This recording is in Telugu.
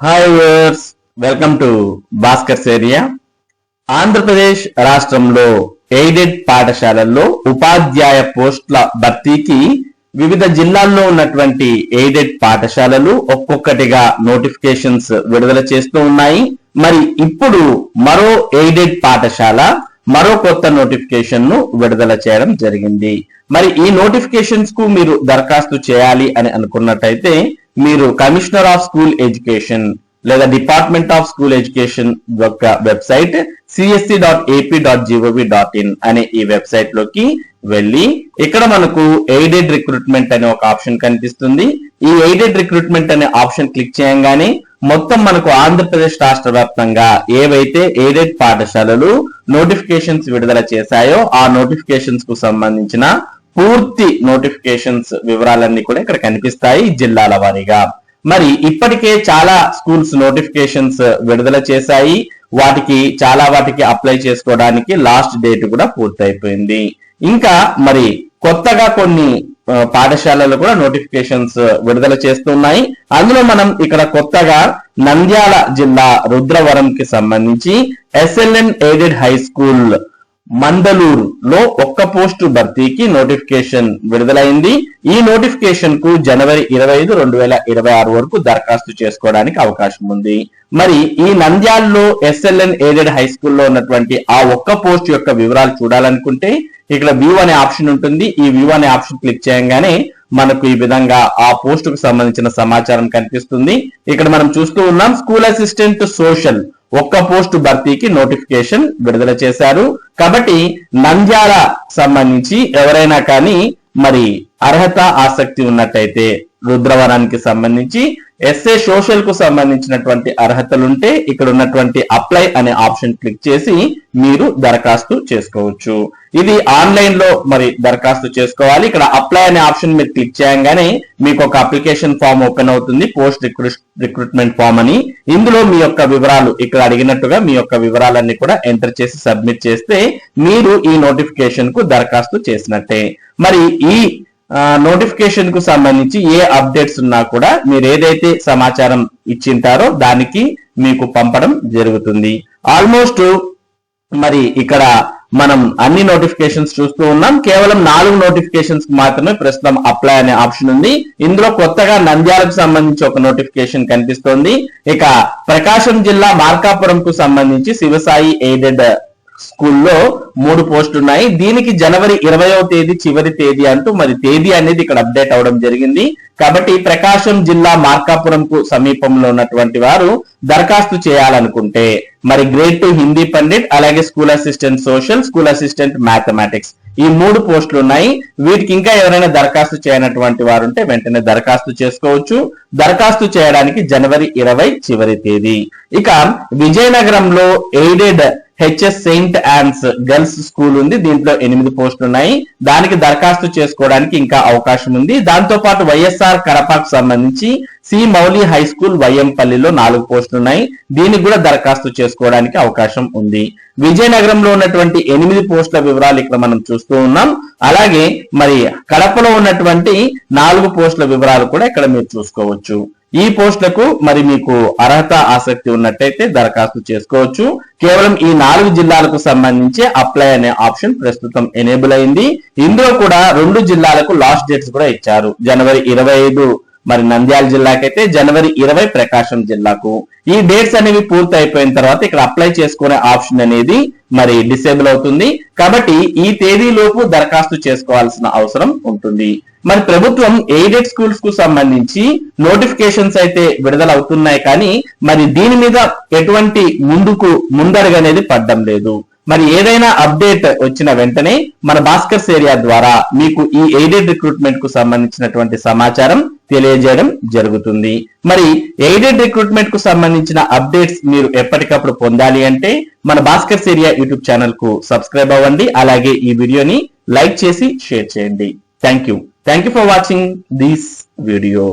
Hi viewers welcome to Bhaskar's area Andhra Pradesh రాష్ట్రంలో ఎయిడెడ్ పాఠశాలల్లో ఉపాధ్యాయ పోస్టుల భర్తీకి వివిధ జిల్లాల్లో ఉన్నటువంటి ఎయిడెడ్ పాఠశాలలు ఒక్కొక్కటిగా నోటిఫికేషన్స్ విడుదల చేస్తూ ఉన్నాయి. మరి ఇప్పుడు మరో ఎయిడెడ్ పాఠశాల మరో కొత్త నోటిఫికేషన్ను విడుదల చేయడం జరిగింది. మరి ఈ నోటిఫికేషన్స్కు మీరు దరఖాస్తు చేయాలి అని అనుకున్నట్టయితే మీరు కమిషనర్ ఆఫ్ స్కూల్ ఎడ్యుకేషన్ లేదా డిపార్ట్మెంట్ ఆఫ్ స్కూల్ ఎడ్యుకేషన్ యొక్క website CSC dot AP dot GOV dot in అనే ఈ వెబ్సైట్లోకి వెళ్ళి ఇక్కడ మనకు ఎయిడెడ్ రిక్రూట్మెంట్ అనే ఒక ఆప్షన్ కనిపిస్తుంది. ఈ ఎయిడెడ్ రిక్రూట్మెంట్ అనే ఆప్షన్ క్లిక్ చేయంగానే మొత్తం మనకు ఆంధ్రప్రదేశ్ రాష్ట్ర వ్యాప్తంగా ఏవైతే ఎయిడెడ్ పాఠశాలలు నోటిఫికేషన్స్ విడుదల చేశాయో ఆ నోటిఫికేషన్స్కు సంబంధించిన పూర్తి నోటిఫికేషన్స్ వివరాలన్నీ కూడా ఇక్కడ కనిపిస్తాయి జిల్లాల వారీగా. మరి ఇప్పటికే చాలా స్కూల్స్ నోటిఫికేషన్స్ విడుదల చేశాయి. వాటికి చాలా వాటికి అప్లై చేసుకోవడానికి లాస్ట్ డేట్ కూడా పూర్తయిపోయింది. ఇంకా మరి కొత్తగా కొన్ని పాఠశాలలు కూడా నోటిఫికేషన్స్ విడుదల చేస్తున్నాయి. అందులో మనం ఇక్కడ కొత్తగా నంద్యాల జిల్లా రుద్రవరం కి సంబంధించి SLN aided high school Mandaluru లో ఒక్క పోస్టు భర్తీకి నోటిఫికేషన్ విడుదలైంది. ఈ నోటిఫికేషన్కు జనవరి ఇరవై ఐదు రెండు వేల ఇరవై ఆరు వరకు దరఖాస్తు చేసుకోవడానికి అవకాశం ఉంది. మరి ఈ నంద్యాలలో ఎస్ఎల్ఎన్ ఎయిడెడ్ హై స్కూల్లో ఉన్నటువంటి ఆ ఒక్క పోస్ట్ యొక్క వివరాలు చూడాలనుకుంటే ఇక్కడ వ్యూ అనే ఆప్షన్ ఉంటుంది. ఈ వ్యూ అనే ఆప్షన్ క్లిక్ చేయగానే మనకు ఈ విధంగా ఆ పోస్ట్కు సంబంధించిన సమాచారం కనిపిస్తుంది. ఇక్కడ మనం చూస్తూ ఉన్నాం స్కూల్ అసిస్టెంట్ సోషల్ ఒక్క పోస్టు భర్తీకి నోటిఫికేషన్ విడుదల చేశారు. కాబట్టి నంద్యాల సంబంధించి ఎవరైనా కానీ మరి అర్హత ఆసక్తి ఉన్నట్టయితే రుద్రవరానికి సంబంధించి ఎస్ఏ సోషల్కు సంబంధించినటువంటి అర్హతలుంటే ఇక్కడ ఉన్నటువంటి అప్లై అనే ఆప్షన్ క్లిక్ చేసి మీరు దరఖాస్తు చేసుకోవచ్చు. ఇది ఆన్లైన్లో మరి దరఖాస్తు చేసుకోవాలి. ఇక్కడ అప్లై అనే ఆప్షన్ మీరు క్లిక్ చేయగానే మీకు ఒక అప్లికేషన్ ఫామ్ ఓపెన్ అవుతుంది. పోస్ట్ రిక్రూట్మెంట్ ఫామ్ అని. ఇందులో మీ యొక్క వివరాలు ఇక్కడ అడిగినట్టుగా మీ యొక్క వివరాలన్నీ కూడా ఎంటర్ చేసి సబ్మిట్ చేస్తే మీరు ఈ నోటిఫికేషన్కు దరఖాస్తు చేసినట్టే. మరి ఈ నోటిఫికేషన్కు సంబంధించి ఏ అప్డేట్స్ ఉన్నా కూడా మీరు ఏదైతే సమాచారం ఇచ్చింటారో దానికి మీకు పంపడం జరుగుతుంది. ఆల్మోస్ట్ మరి ఇక్కడ మనం అన్ని నోటిఫికేషన్స్ చూస్తూ ఉన్నాం. కేవలం నాలుగు నోటిఫికేషన్స్ మాత్రమే ప్రస్తుతం అప్లై అనే ఆప్షన్ ఉంది. ఇందులో కొత్తగా నంద్యాలకు సంబంధించి ఒక నోటిఫికేషన్ కనిపిస్తోంది. ఇక ప్రకాశం జిల్లా మార్కాపురం కు సంబంధించి శివసాయి ఎయిడెడ్ స్కూల్లో మూడు పోస్టులు ఉన్నాయి దీనికి జనవరి ఇరవయో తేదీ చివరి తేదీ అంటూ మరి తేదీ అనేది ఇక్కడ అప్డేట్ అవడం జరిగింది. కాబట్టి ప్రకాశం జిల్లా మార్కాపురంకు సమీపంలో ఉన్నటువంటి వారు దరఖాస్తు చేయాలనుకుంటే మరి గ్రేడ్ టూ హిందీ పండిట్ అలాగే school assistant social school assistant mathematics ఈ మూడు పోస్టులు ఉన్నాయి వీటికి ఇంకా ఎవరైనా దరఖాస్తు చేయనటువంటి వారు ఉంటే వెంటనే దరఖాస్తు చేసుకోవచ్చు. దరఖాస్తు చేయడానికి జనవరి ఇరవై చివరి తేదీ. ఇక విజయనగరంలో aided HS saint Ann's girls school ఉంది. దీంట్లో ఎనిమిది పోస్టులు ఉన్నాయి. దానికి దరఖాస్తు చేసుకోవడానికి ఇంకా అవకాశం ఉంది. దాంతో పాటు వైఎస్ఆర్ కడపకు సంబంధించి సి మౌలి హై స్కూల్ వైఎంపల్లిలో నాలుగు పోస్టులు ఉన్నాయి. దీనికి కూడా దరఖాస్తు చేసుకోవడానికి అవకాశం ఉంది. విజయనగరంలో ఉన్నటువంటి ఎనిమిది పోస్టుల వివరాలు ఇక్కడ మనం చూస్తూ ఉన్నాం. అలాగే మరి కడపలో ఉన్నటువంటి నాలుగు పోస్టుల వివరాలు కూడా ఇక్కడ మీరు చూసుకోవచ్చు. ఈ పోస్టులకు మరి మీకు అర్హత ఆసక్తి ఉన్నట్టయితే దరఖాస్తు చేసుకోవచ్చు. కేవలం ఈ నాలుగు జిల్లాలకు సంబంధించి అప్లై అనే ఆప్షన్ ప్రస్తుతం ఎనేబుల్ అయింది. ఇందులో కూడా రెండు జిల్లాలకు లాస్ట్ డేట్స్ కూడా ఇచ్చారు. జనవరి ఇరవై ఐదు మరి నంద్యాల జిల్లాకైతే జనవరి ఇరవై ప్రకాశం జిల్లాకు. ఈ డేట్స్ అనేవి పూర్తి అయిపోయిన తర్వాత ఇక్కడ అప్లై చేసుకునే ఆప్షన్ అనేది మరి డిసేబుల్ అవుతుంది. కాబట్టి ఈ తేదీలోపు దరఖాస్తు చేసుకోవాల్సిన అవసరం ఉంటుంది. మరి ప్రభుత్వం ఎయిడెడ్ స్కూల్స్కు సంబంధించి నోటిఫికేషన్స్ అయితే విడుదల అవుతున్నాయి కానీ మరి దీని మీద ఎటువంటి ముందుకు ముందరగనేది అనేది పడ్డం లేదు. మరి ఏదైనా అప్డేట్ వచ్చిన వెంటనే మన భాస్కర్స్ ఏరియా ద్వారా మీకు ఈ ఎయిడెడ్ రిక్రూట్మెంట్కు సంబంధించినటువంటి సమాచారం తెలియజేయడం జరుగుతుంది. మరి ఎయిడెడ్ రిక్రూట్మెంట్కు సంబంధించిన అప్డేట్స్ మీరు ఎప్పటికప్పుడు పొందాలి అంటే మన భాస్కర్స్ ఏరియా యూట్యూబ్ ఛానల్కు సబ్స్క్రైబ్ అవ్వండి అలాగే ఈ వీడియోని లైక్ చేసి షేర్ చేయండి. Thank you thank you for watching this video